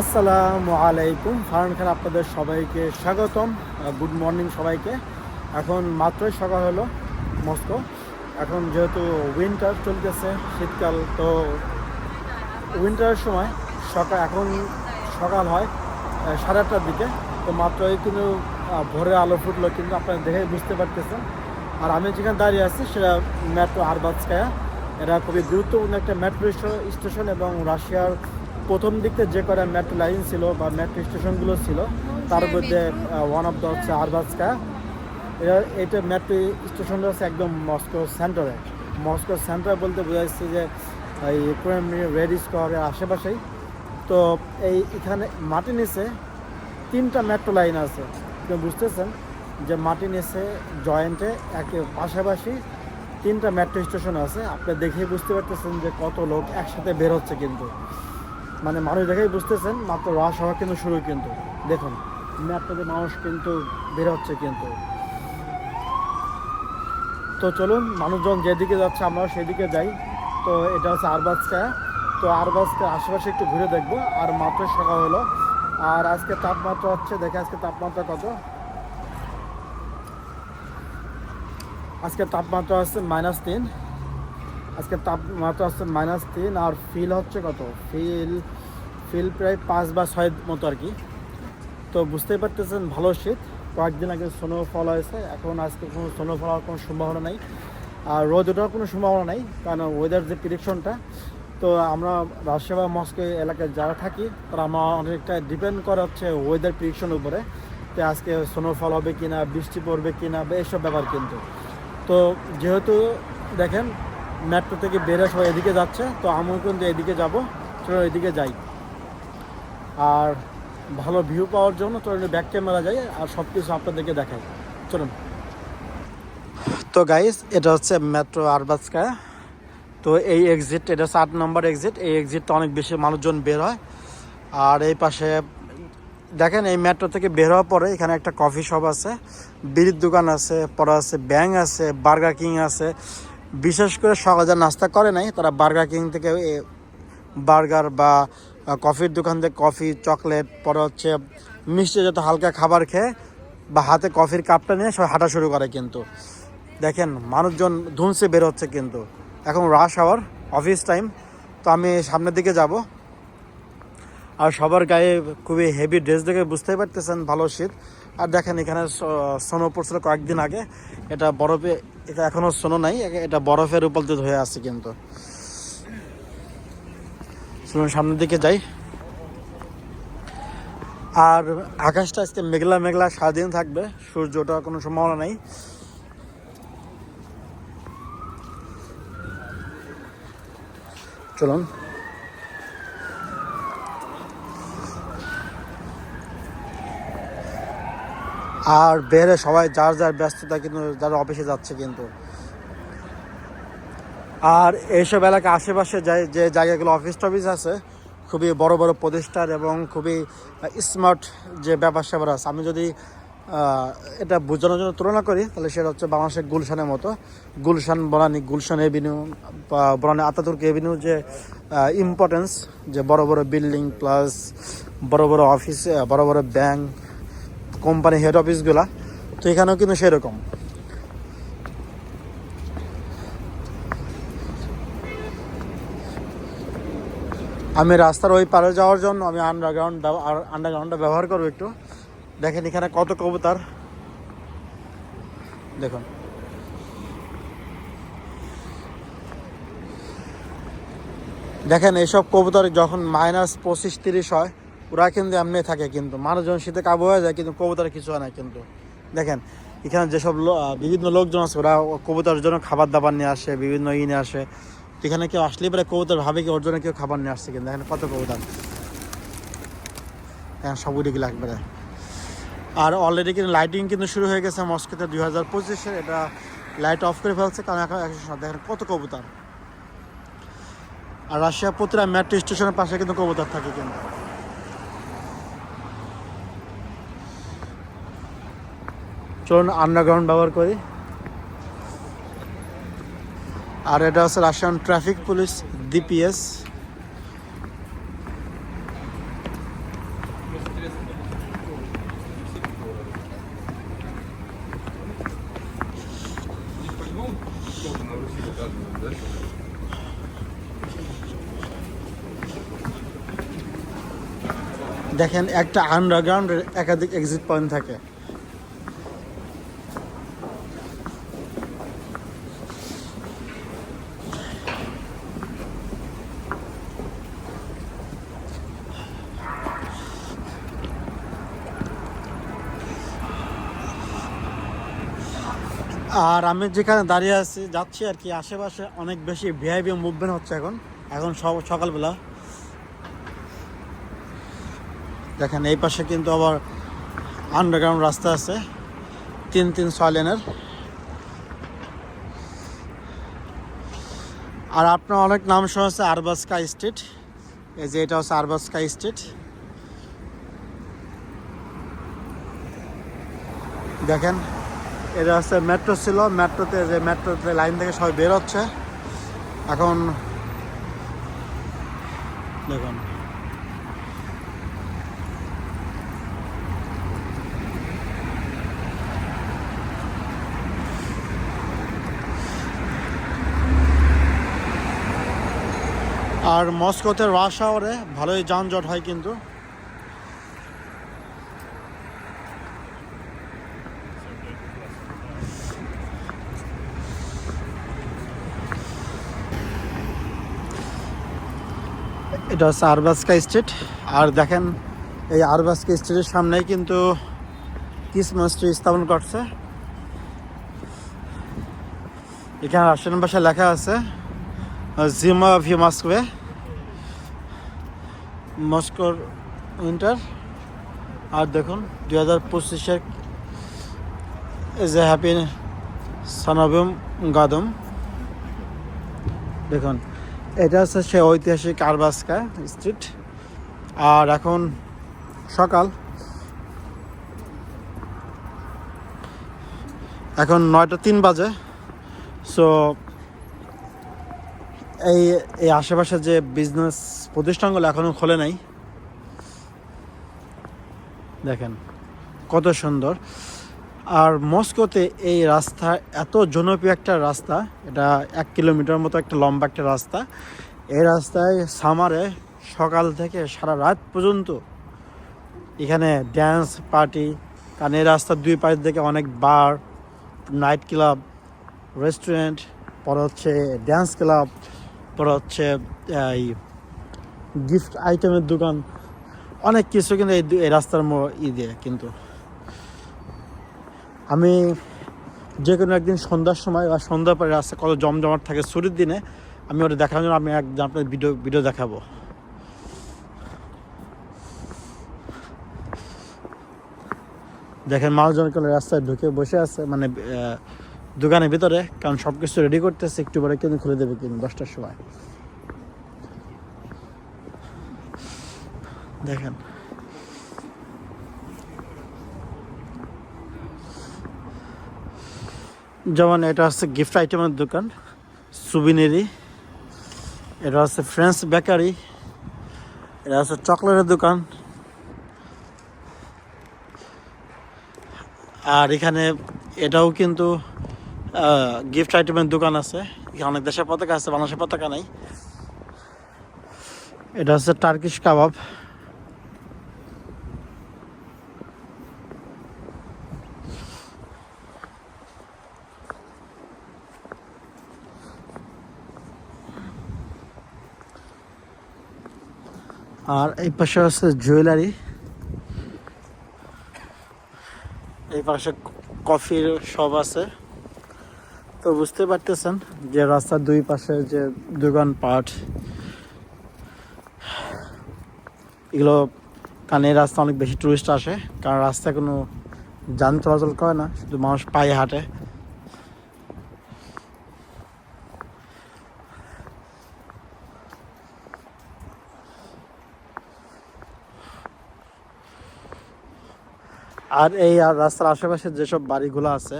আসসালামু আলাইকুম। ফারহান খান আপনাদের সবাইকে স্বাগতম। গুড মর্নিং সবাইকে। এখন মাত্রই সকাল হলো মস্কো। এখন যেহেতু উইন্টার চলতেছে শীতকাল, তো উইন্টারের সময় সকাল, এখন সকাল হয় সাড়ে আটটার দিকে। তো মাত্রই কিন্তু ভোরে আলো ফুটলো কিন্তু আপনারা দেখে বুঝতে পারতেছেন। আর আমি যেখানে দাঁড়িয়ে আছি সেটা মেট্রো আরবাজকায়া এটা খুবই গুরুত্বপূর্ণ একটা মেট্রো স্টেশন এবং রাশিয়ার প্রথম দিকে যে কটা মেট্রো লাইন ছিল বা মেট্রো স্টেশনগুলো ছিল, তার মধ্যে ওয়ান অফ দ্য হচ্ছে আরবাজকায়া এটা এটা মেট্রো স্টেশনটা হচ্ছে একদম মস্কো সেন্টারে মস্কো সেন্টার বলতে বোঝা যাচ্ছে যে, এই রেড স্কোয়ারের আশেপাশেই। তো এই এখানে মাটি নিচে তিনটা মেট্রো লাইন আছে। আপনি বুঝতেছেন যে মাটি নিচে জয়েন্টে একে পাশাপাশি তিনটা মেট্রো স্টেশন আছে। আপনি দেখেই বুঝতে পারতেছেন যে কত লোক একসাথে বের হচ্ছে কিন্তু। মানে মানুষ দেখেই বুঝতেছেন, মাত্র রাশ হওয়া কিন্তু শুরু কিন্তু। দেখুন মেট্রোতে মানুষ কিন্তু বের হচ্ছে কিন্তু। তো চলুন, মানুষজন যেদিকে যাচ্ছে আমরা সেদিকে যাই। তো এটা হচ্ছে আরবাজকা তো আরবাজকে আশেপাশে একটু ঘুরে দেখব। আর মাত্র সকাল হলো। আর আজকে তাপমাত্রা হচ্ছে, দেখে আজকে তাপমাত্রা কত? আজকে তাপমাত্রা হচ্ছে মাইনাস তিন। আজকে তাপমাত্রা হচ্ছে মাইনাস তিন, আর ফিল হচ্ছে কত? ফিল ফিল প্রায় পাঁচ বা ছয় মতো আর কি। তো বুঝতেই পারতেছেন, ভালো শীত। কয়েকদিন আগে স্নোফল হয়েছে, এখন আজকে কোনো স্নোফল হওয়ার কোনো সম্ভাবনা নেই। আর রোদ ওঠার কোনো সম্ভাবনা নেই, কারণ ওয়েদার যে প্রিডিকশনটা তো আমরা রাজশাহী বা মস্কো এলাকায় যারা থাকি, তারা আমরা অনেকটা ডিপেন্ড করে হচ্ছে ওয়েদার প্রিডিকশনের উপরে তো আজকে স্নোফল হবে কি না বৃষ্টি পড়বে কি না বা এইসব ব্যাপার কিন্তু। তো যেহেতু দেখেন মেট্রো থেকে সবাই এদিকে যাচ্ছে, তো আমিও কিন্তু এদিকে যাব, চলো এদিকে যাই। আর ভালো ভিউ পাওয়ার জন্য চলুন ব্যাক ক্যামেরা যাই আর সব কিছু আপনাদেরকে দেখাই। চলুন। তো গাইস এটা হচ্ছে মেট্রো আরবাজকায়া তো এই এক্সিট এটা হচ্ছে আট নম্বর এক্সিট এই এক্সিটটা অনেক বেশি মানুষজন বের হয়। আর এই পাশে, দেখেন এই মেট্রো থেকে বের হওয়ার পরে এখানে একটা কফি শপ আছে, বিড়ির দোকান আছে, পরে আছে ব্যাং আছে বার্গার কিং আছে। বিশেষ করে সকালে যারা নাস্তা করে নাই, তারা বার্গার কিং থেকে বার্গার বা কফির দোকান থেকে কফি, চকলেট, পরে হচ্ছে মিষ্টি যত হালকা খাবার খেয়ে বা হাতে কফির কাপটা নিয়ে সবাই হাঁটা শুরু করে কিন্তু। দেখেন, মানুষজন ধুমসে বের হচ্ছে কিন্তু। এখন রাশ আওয়ার অফিস টাইম তো আমি সামনের দিকে যাব। আর সবার গায়ে খুবই হেভি ড্রেস দেখে বুঝতেই পারতেছেন, ভালো শীত। আর দেখেন, এখানে স্নো পড়ছিল কয়েকদিন আগে। এটা বরফে, এটা এখনও সোনো নাই, এটা বরফের দিয়ে হয়ে আছে কিন্তু। চলুন সামনের দিকে যাই। আর আকাশটা আজকে মেঘলা মেঘলা, সারাদিন থাকবে সূর্যটা কোনো সম্ভাবনা নাই। চলুন। আর বেরে সবাই যার যার ব্যস্ততা কিন্তু, যারা অফিসে যাচ্ছে কিন্তু। আর এইসব এলাকা আশেপাশে যে জায়গাগুলো অফিস টফিস আছে, খুবই বড় বড় প্রতিষ্ঠান এবং খুবই স্মার্ট যে ব্যাপার স্যাপার আছে। আমি যদি এটা বোঝানোর জন্য তুলনা করি, তাহলে সেটা হচ্ছে বাংলাদেশের গুলশানের মতো। গুলশান, বনানি, গুলশান এভিনিউ বা বনানি আতাতুর্ক এভিনিউ যে ইম্পর্টেন্স যে বড় বড় বিল্ডিং প্লাস বড় বড় অফিস বড় বড় ব্যাংক কোম্পানি হেড অফিসগুলা তো এখানেও কিন্তু সেরকম। আমি রাস্তার ওই পারে যাওয়ার জন্য আমি আন্ডারগ্রাউন্ড আন্ডারগ্রাউন্ডটা ব্যবহার করব একটু। দেখেন এখানে কত কবুতর। দেখুন। দেখেন এইসব কবুতর যখন মাইনাস পঁচিশ তিরিশ হয়, ওরা কিন্তু এমনি থাকে কিন্তু। মানুষজন শীতে কাবু হয়ে যায়, কিন্তু কবুতর কিছু হয় না কিন্তু। দেখেন, এখানে যেসব বিভিন্ন লোকজন আছে, ওরা কবুতরের জন্য খাবার দাবার নিয়ে আসে, বিভিন্ন ই নিয়ে আসে। এখানে কেউ আসলেই পরে কবুতর ভাবে কি ওর জন্য কেউ খাবার নিয়ে আসছে কিন্তু এখানে কত কবুতর। হ্যাঁ সব উড়ে গেলে একবারে আর অলরেডি কিন্তু লাইটিং কিন্তু শুরু হয়ে গেছে মস্কোতে দুই হাজার পঁচিশে। এটা লাইট অফ করে ফেলছে, কারণ এখন দেখেন কত কবুতর। আর রাশিয়া প্রতিটা মেট্রো স্টেশনের পাশে কিন্তু কবুতর থাকে কিন্তু। চলুন আন্ডারগ্রাউন্ড ব্যবহার করি। আর এটা হচ্ছে রাশিয়ান ট্রাফিক পুলিশ ডিপিএস দেখেন একটা আন্ডারগ্রাউন্ডের একাধিক এক্সিট পয়েন্ট থাকে। আমি যেখানে দাঁড়িয়ে আছি, যাচ্ছি আর কি, আশেপাশে অনেক বেশি ভিআইপি মুভমেন্ট হচ্ছে এখন। এখন সব সকালবেলা। দেখেন, এই পাশে কিন্তু আবার আন্ডারগ্রাউন্ড রাস্তা আছে, তিন তিন ছয় লেনের। আর আপনার অনেক নাম শুনেছে আরবাস স্কাই স্ট্রিট এই যে এটা হচ্ছে আরবাস স্কাই স্ট্রিট দেখেন এটা হচ্ছে মেট্রো ছিল মেট্রোতে যে মেট্রোতে লাইন থেকে সবাই বের হচ্ছে। এখন দেখুন। আর মস্কোতে রাশ আওয়ারে ভালোই যানজট হয় কিন্তু। এটা হচ্ছে আরবাসকা স্ট্রিট। আর দেখেন, এই আরবাসকা স্ট্রিটের সামনেই কিন্তু ক্রিসমাস ট্রি স্থাপন করছে। এখানে রাশিয়ান ভাষায় লেখা আছে, জিমা ভি মস্কোয়ে মস্কোর উইন্টার। আর দেখুন, দুই হাজার পঁচিশের এ হ্যাপি সানাবিম গাদম। দেখুন এটা হচ্ছে সে ঐতিহাসিক আরবাসকা স্ট্রিট। আর এখন সকাল। এখন নয়টা তিন বাজে। সো এই এই আশেপাশে যে বিজনেস প্রতিষ্ঠানগুলো এখনও খোলে নাই। দেখেন, কত সুন্দর। আর মস্কোতে এই রাস্তা এত জনপ্রিয় একটা রাস্তা, এটা এক কিলোমিটার মতো একটা লম্বা একটা রাস্তা। এই রাস্তায় সামারে সকাল থেকে সারা রাত পর্যন্ত এখানে ড্যান্স পার্টি কারণ এই রাস্তার দুই পাশ থেকে অনেক বার নাইট ক্লাব রেস্টুরেন্ট পর হচ্ছে ড্যান্স ক্লাব পর হচ্ছে, এই গিফট আইটেমের দোকান, অনেক কিছু কিন্তু এই রাস্তার ই দিয়ে কিন্তু। আমি যে কোনো একদিন সন্ধ্যার সময় বা সন্ধ্যার পরে রাস্তা কত জমজমাট থাকে ছুটির দিনে, আমি ওটা দেখানোর জন্য আমি একদিন আপনার ভিডিও ভিডিও দেখাবো। দেখেন মানুষজন কোনো রাস্তায় ঢুকে বসে আছে মানে দোকানের ভিতরে, কারণ সব কিছু রেডি করতেছে, একটু পরে কিন্তু খুলে দেবে কিন্তু দশটার সময়। দেখেন। যেমন এটা হচ্ছে গিফট আইটেমের দোকান সুবিনেরি এটা হচ্ছে ফ্রেঞ্চ বেকারি এটা হচ্ছে চকলেটের দোকান। আর এখানে এটাও কিন্তু গিফট আইটেমের দোকান আছে। এখানে অনেক দেশের পতাকা আছে, বাংলাদেশের পতাকা নাই। এটা হচ্ছে টার্কিশ কাবাব আর এই পাশে আছে জুয়েলারি। এই পাশে কফির শপ আছে। তো বুঝতে পারতেছেন যে রাস্তার দুই পাশে যে দোকান পাট, এগুলো কারণ এই রাস্তা অনেক বেশি টুরিস্ট আসে। কারণ রাস্তায় কোনো যান চলাচল করে না, শুধু মানুষ পায়ে হাঁটে। আর এই রাস্তার আশেপাশে যেসব বাড়িগুলো আছে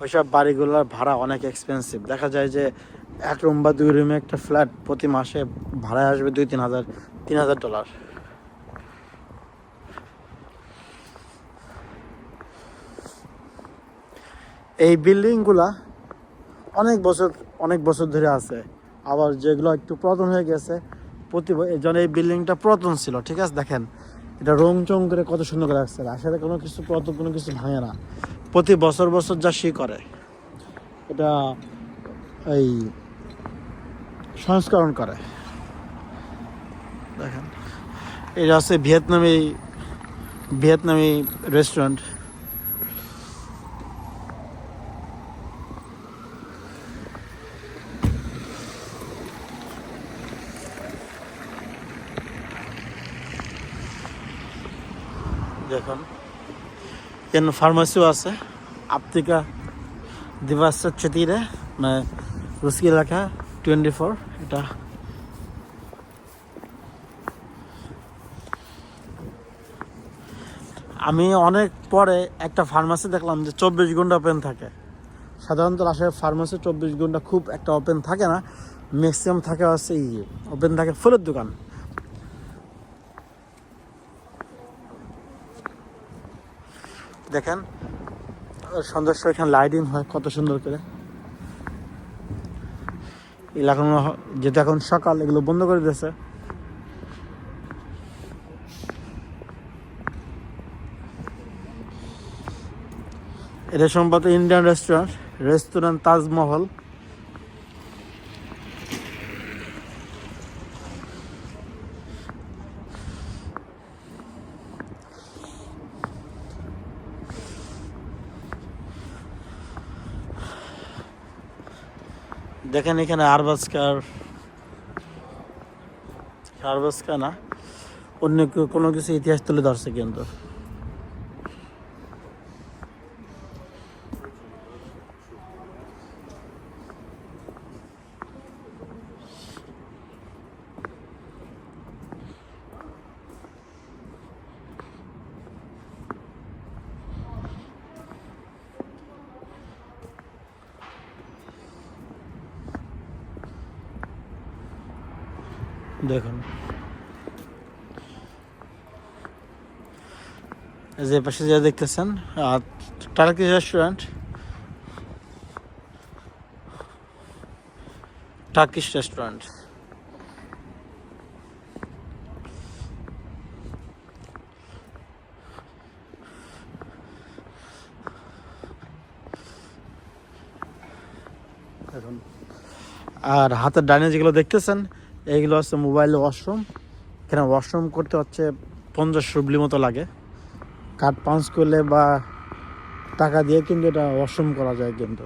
ওই সব বাড়িগুলোর ভাড়া অনেক এক্সপেন্সিভ দেখা যায় যে এক রুম বা দুই রুমে একটা ফ্ল্যাট প্রতি মাসে ভাড়ায় আসবে দুই, তিন হাজার তিন হাজার ডলার এই বিল্ডিংগুলা অনেক বছর অনেক বছর ধরে আছে। আবার যেগুলো একটু পুরাতন হয়ে গেছে, প্রতি এই বিল্ডিংটা পুরাতন ছিল, ঠিক আছে? দেখেন এটা রং চং করে কত সুন্দর করে রাখছে আসলে কোনো কিছু কত কোনো কিছু ভাঙে না। প্রতি বছর বছর যা সে করে। এটা এই সংস্করণ করে। দেখেন, এটা আছে ভিয়েতনামি ভিয়েতনামি রেস্টুরেন্ট দেখুন এখানে ফার্মাসিও আছে? আপতিকা দিবস চতিরে মানে রুসকি লেখা টোয়েন্টি ফোর এটা। আমি অনেক পরে একটা ফার্মাসি দেখলাম যে চব্বিশ ঘণ্টা ওপেন থাকে। সাধারণত আসলে ফার্মাসি চব্বিশ ঘণ্টা খুব একটা ওপেন থাকে না। ম্যাক্সিমাম থাকে হচ্ছে ওপেন থাকে ফুলের দোকান। দেখেন সন্ধ্যার সময় এখানে লাইটিং হয়, কত সুন্দর করে। এলাকা যেটা এখন সকাল, এগুলো বন্ধ করে দিয়েছে। এটা সম্ভবত ইন্ডিয়ান রেস্টুরেন্ট রেস্টুরেন্ট তাজমহল। দেখেন এখানে আরবাসকার আরবাসকা না। অন্য কোনো কিছু ইতিহাস তুলে ধরছে কিন্তু দেখুন এই যে পাশে যা দেখতেছেন আর টার্কিশ রেস্টুরেন্ট টার্কিশ রেস্টুরেন্ট আর হাতের ডাইনে যেগুলো দেখতেছেন এইগুলো হচ্ছে মোবাইল ওয়াশরুম এখানে ওয়াশরুম করতে হচ্ছে পঞ্চাশ রুবলি মতো লাগে। কার্ড পাঞ্চ করলে বা টাকা দিয়ে কিন্তু এটা অসম করা যায় কিন্তু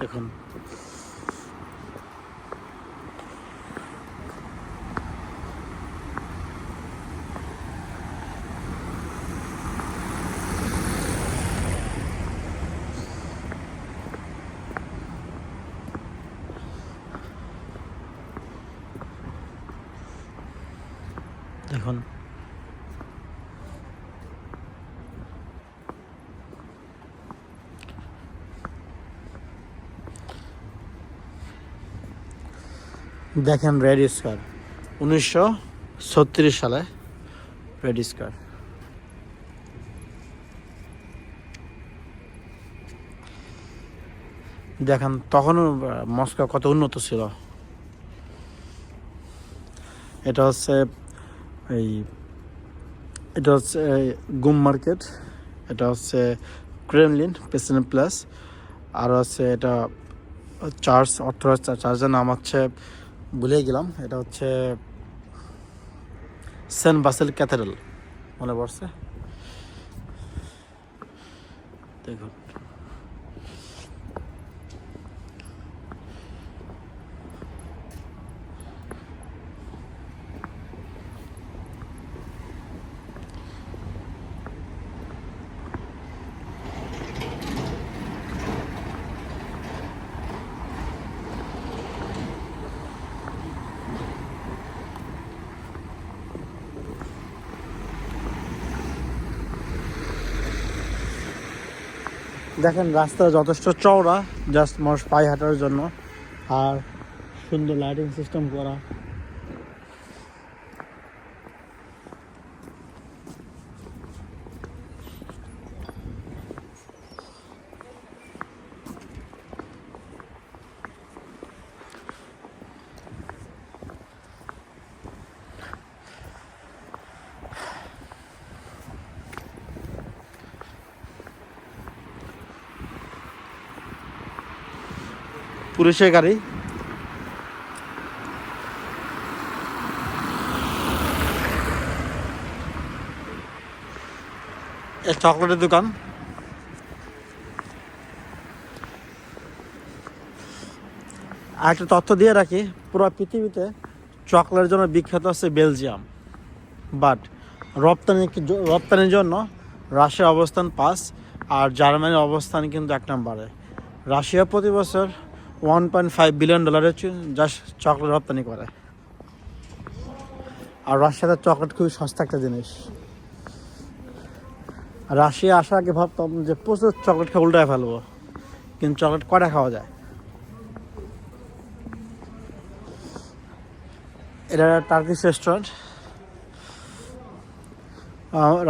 দেখুন দেখুন দেখেন রেড স্কোয়ার উনিশশো ছত্রিশ সালে রেড স্কোয়ার দেখেন, তখনও মস্কো কত উন্নত ছিল। এটা হচ্ছে, এই, এটা হচ্ছে গুম মার্কেট। এটা হচ্ছে ক্রেমলিন প্রেসিডেন্ট প্লাস। আর হচ্ছে এটা, চার্চ অর্থোডক্স চার্চের নাম হচ্ছে ভুলে গেলাম এটা হচ্ছে সেন্ট বাসেল ক্যাথেড্রাল মনে পড়ছে। দেখুন। দেখেন রাস্তা যথেষ্ট চওড়া জাস্ট মানুষ পায়ে হাঁটার জন্য। আর সুন্দর লাইটিং সিস্টেম করা। পুলিশের গাড়ি। চকলেটের দোকান। আর একটা তথ্য দিয়ে রাখি, পুরো পৃথিবীতে চকলেটের জন্য বিখ্যাত হচ্ছে বেলজিয়াম। বাট রপ্তানি রপ্তানির জন্য রাশিয়ার অবস্থান পাঁচ, আর জার্মানির অবস্থান কিন্তু এক নম্বরে। রাশিয়া প্রতি বছর ওয়ান পয়েন্ট ফাইভ বিলিয়ন ডলারের জাস্ট চকলেট রপ্তানি করে। আর রাশিয়াতে চকলেট খুবই সস্তা একটা জিনিস। রাশিয়া আসার আগে ভাবতাম যে প্রচুর চকলেট খেয়ে উল্টায় ফেলব, কিন্তু চকলেট কটা খাওয়া যায়? এটা একটা টার্কিশ রেস্টুরেন্ট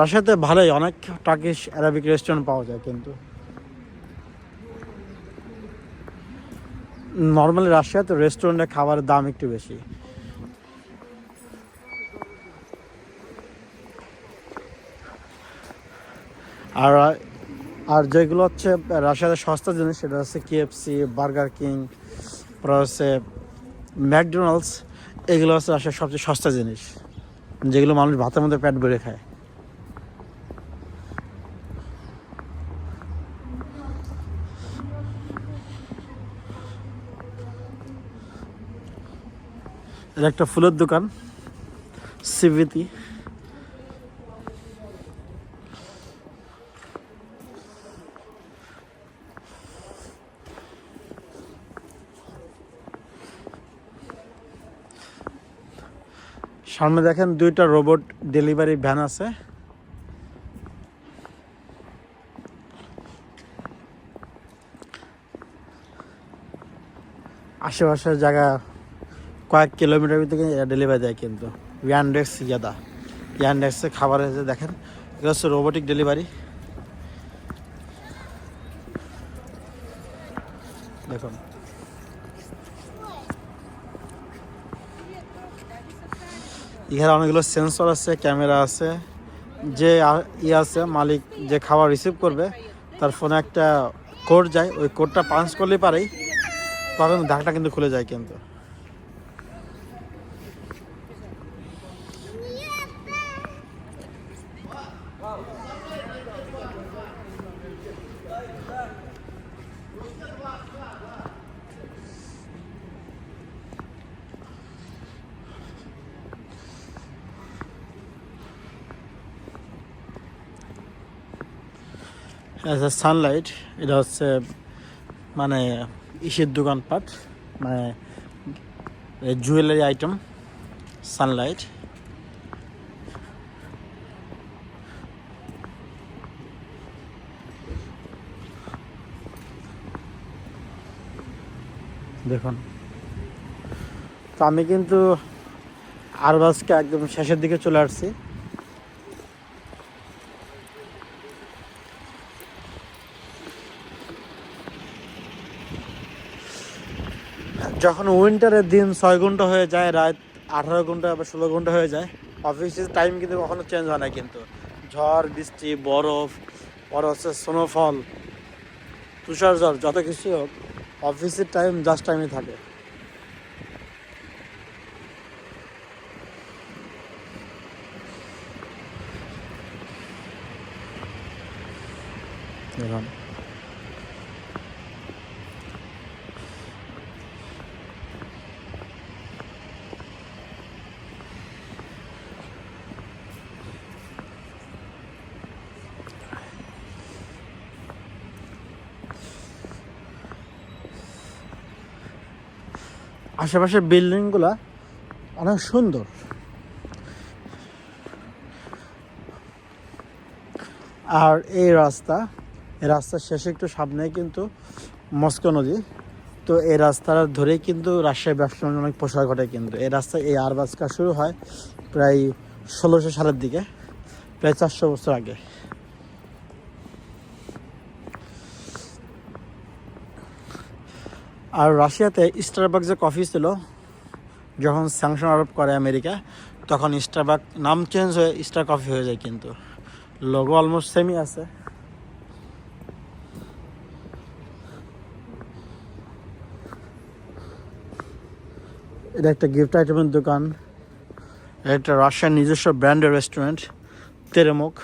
রাশিয়াতে ভালোই, অনেক টার্কিশ অ্যারাবিক রেস্টুরেন্ট পাওয়া যায় কিন্তু। নর্মালি রাশিয়াতে রেস্টুরেন্টে খাবারের দাম একটু বেশি। আর আর যেগুলো হচ্ছে রাশিয়াতে সস্তা জিনিস, সেটা হচ্ছে কেএফসি বার্গার কিং হচ্ছে ম্যাকডোনাল্ডস এগুলো হচ্ছে রাশিয়ার সবচেয়ে সস্তা জিনিস। যেগুলো মানুষ ভাতের মধ্যে পেট ভরে খায়। এটা একটা ফুলের দোকান সিভিতি সামনে দেখেন দুইটা রোবট ডেলিভারি ভ্যান আছে। আশেপাশের জায়গা কয়েক কিলোমিটার ভিতরে ডেলিভারি দেয় কিন্তু। ইয়ানডেক্স ইয়াদা। ইয়ানডেক্সে খাবার এসে দেখেন, এটা হচ্ছে রোবোটিক ডেলিভারি দেখুন। এখানে অনেকগুলো সেন্সর আছে ক্যামেরা আছে। যে ই আছে, মালিক যে খাবার রিসিভ করবে, তার ফোনে একটা কোড যায়। ওই কোডটা পাঞ্চ করলে পারেই। তখন ঢাকটা কিন্তু খুলে যায় কিন্তু। এ সানলাইট এটা হচ্ছে মানে ইসের দোকানপাট মানে জুয়েলারি আইটেম সানলাইট দেখুন। তো আমি কিন্তু আর আরবাসকে একদম শেষের দিকে চলে আসছি। যখন উইন্টারের দিন ছয় ঘণ্টা হয়ে যায়, রাত আঠারো ঘণ্টা বা ষোলো ঘণ্টা হয়ে যায় অফিসের টাইম কিন্তু কখনো চেঞ্জ হয় না কিন্তু। ঝড়, বৃষ্টি, বরফ পর হচ্ছে স্নোফল তুষার ঝড়, যত কিছু হোক অফিসের টাইম জাস্ট টাইমে থাকে। দেখুন আশেপাশের বিল্ডিংগুলা অনেক সুন্দর। আর এই রাস্তা, এই রাস্তার শেষে একটু সামনে কিন্তু মস্কো নদী। তো এই রাস্তাটা ধরেই কিন্তু রাজশাহী ব্যবসা অনেক প্রসার ঘটে কিন্তু। এই রাস্তা এই আরবাস কাজ শুরু হয় প্রায় ষোলোশো সালের দিকে, প্রায় চারশো বছর আগে। আর রাশিয়াতে স্টারবাক যে কফি ছিল, যখন স্যাংশন আরোপ করে আমেরিকা, তখন স্টারবাক নাম চেঞ্জ হয়ে স্টার কফি হয়ে যায় কিন্তু। লোগো অলমোস্ট সেমই আছে। এটা একটা গিফট আইটেমের দোকান। একটা রাশিয়ার নিজস্ব ব্র্যান্ডের রেস্টুরেন্ট তেরেমুখ।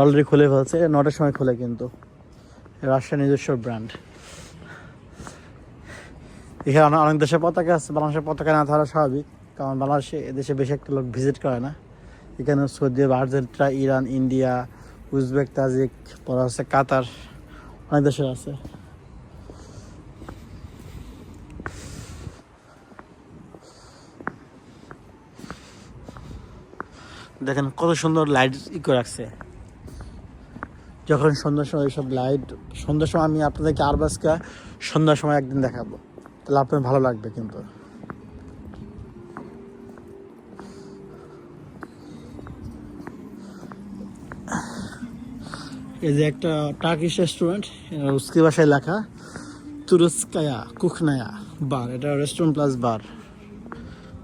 অলরেডি খুলে ফেলছে, নটার সময় খুলে কিন্তু। রাশিয়ার নিজস্ব ব্র্যান্ড এখানে অনেক- দেশের পতাকা আছে, বাংলাদেশের পতাকা না থাকা স্বাভাবিক, কারণ বাংলাদেশে এদেশে বেশি একটা লোক ভিজিট করে না। এখানে Saudi Argentina, Iran, India, Uzbek, Tajik, পরে আছে কাতার, অনেক দেশের আছে। দেখেন কত সুন্দর লাইট ই করে রাখছে। যখন সন্ধ্যার সময় এইসব লাইট সন্ধ্যার সময় আমি আপনাদেরকে আরবাসকা সন্ধ্যার সময় একদিন দেখাবো। তাহলে আপনার ভালো লাগবে কিন্তু। এই যে একটা টার্কিশ রেস্টুরেন্ট উস্কি ভাষায় লেখা, তুরস্কায়া কুখনায়া বার এটা রেস্টুরেন্ট প্লাস বার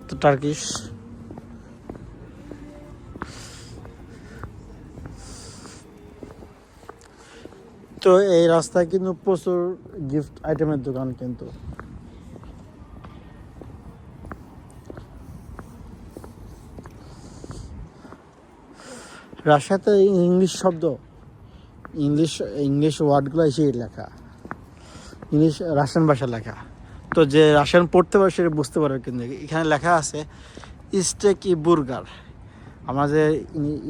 তো টার্কিশ তো এই রাস্তায় কিন্তু প্রচুর গিফট আইটেমের দোকান কিন্তু। রাশিয়াতে ইংলিশ শব্দ। ইংলিশ ইংলিশ ওয়ার্ডগুলো এসে লেখা। ইংলিশ রাশিয়ান ভাষা লেখা। তো যে রাশিয়ান পড়তে পারে সেটা বুঝতে পারবে কিন্তু। এখানে লেখা আছে, স্টেক ই বুর্গার। আমরা যে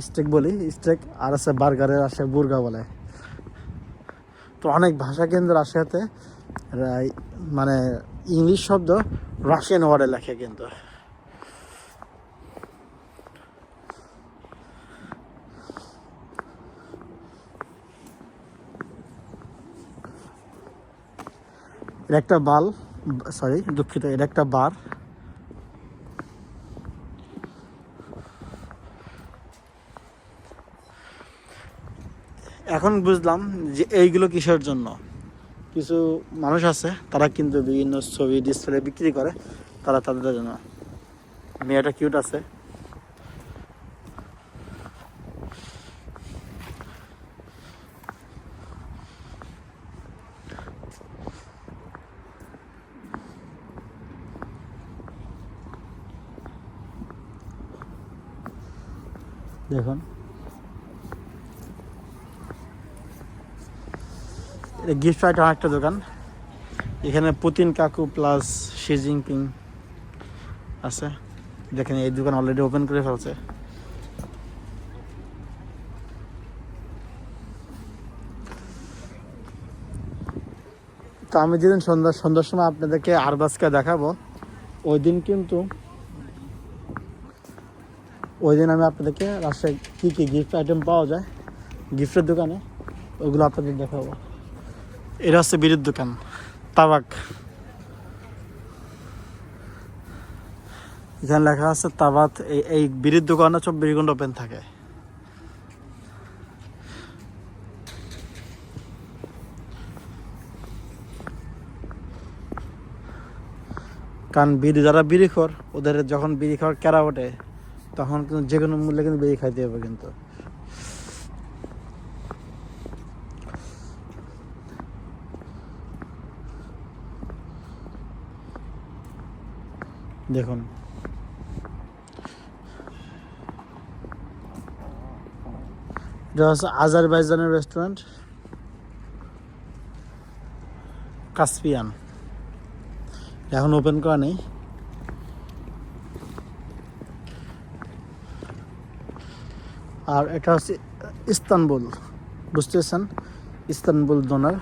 স্টেক বলি, স্টেক আর আছে বার্গারের আছে বুর্গা বলে। তো অনেক ভাষা কিন্তু রাশিয়াতে মানে ইংলিশ শব্দ রাশিয়ান ওয়ার্ডে লেখে কিন্তু। একটা বাল সরি দুঃখিত, এটা একটা বার। এখন বুঝলাম যে এইগুলো কিসের জন্য? কিছু মানুষ আছে, তারা কিন্তু বিভিন্ন ছবি ডিসপ্লে বিক্রি করে, তারা তাদের জন্য। মেয়েটা কিউট আছে দেখুন এটা গিফট আইটেম একটা দোকান। এখানে পুতিন কাকু প্লাস শি জিনপিং আছে। দেখেন এই দোকান অলরেডি ওপেন করে ফেলছে। তো আমি যেদিন সন্ধ্যা, সন্ধ্যার সময় আপনাদেরকে আরবাসকে দেখাবো ওই দিন কিন্তু ওই দিন আমি আপনাদেরকে রাস্তায় কী কী গিফট আইটেম পাওয়া যায় গিফটের দোকানে ওইগুলো আপনাদের দেখাবো। এটা হচ্ছে বিড়ির দোকান তাবাক। এখানে লেখা আছে, তাবাত, এই বিড়ির দোকানে চব্বিশ ঘণ্টা ওপেন থাকে। কারণ বিড়ি, যারা বিড়ি খোর, ওদের যখন বিড়ি খাওয়ার কেরা ওঠে, তখন কিন্তু যে কোনো মূল্যে কিন্তু বিড়ি খাইতে হবে কিন্তু। দেখুন। এটা হচ্ছে আজারবাইজানের রেস্টুরেন্ট কাসপিয়ান এখন ওপেন করা নেই। আর এটা হচ্ছে ইস্তানবুল। বুঝতেছেন? ইস্তানবুল ডোনার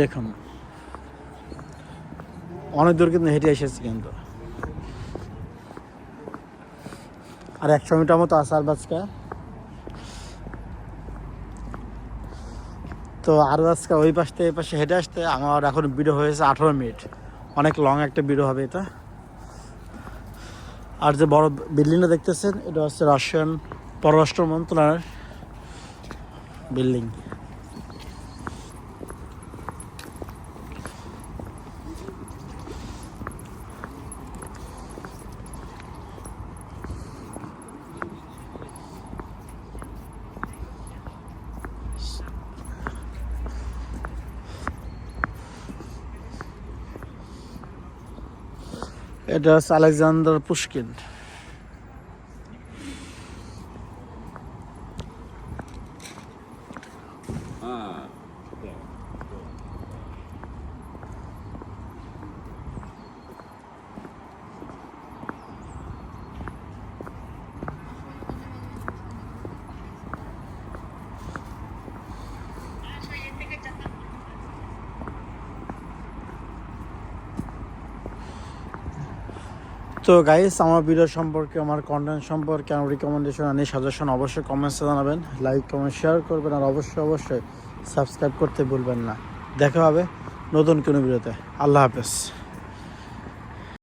দেখুন। অনেক দূর কিন্তু হেঁটে এসেছি কিন্তু। আর একশো মিটার মতো আসার বাজকা তো আর আজকে ওই পাশ থেকে পাশে হেঁটে আসতে আমার এখন ভিডিও হয়েছে আঠারো মিনিট। অনেক লং একটা ভিডিও হবে এটা। আর যে বড় বিল্ডিংটা দেখতেছেন, এটা হচ্ছে রাশিয়ান পররাষ্ট্র মন্ত্রণালয়ের বিল্ডিং। এটা হচ্ছে আলেকজান্ডার পুষ্কিন তো গাইস আমার ভিডিও সম্পর্কে, আমার কন্টেন্ট সম্পর্কে আমার রিকমেন্ডেশন আনি সাজেশন অবশ্যই কমেন্টসে জানাবেন। লাইক কমেন্ট শেয়ার করবেন আর অবশ্যই অবশ্যই সাবস্ক্রাইব করতে ভুলবেন না। দেখা হবে নতুন কোনো ভিডিওতে আল্লাহ হাফেজ।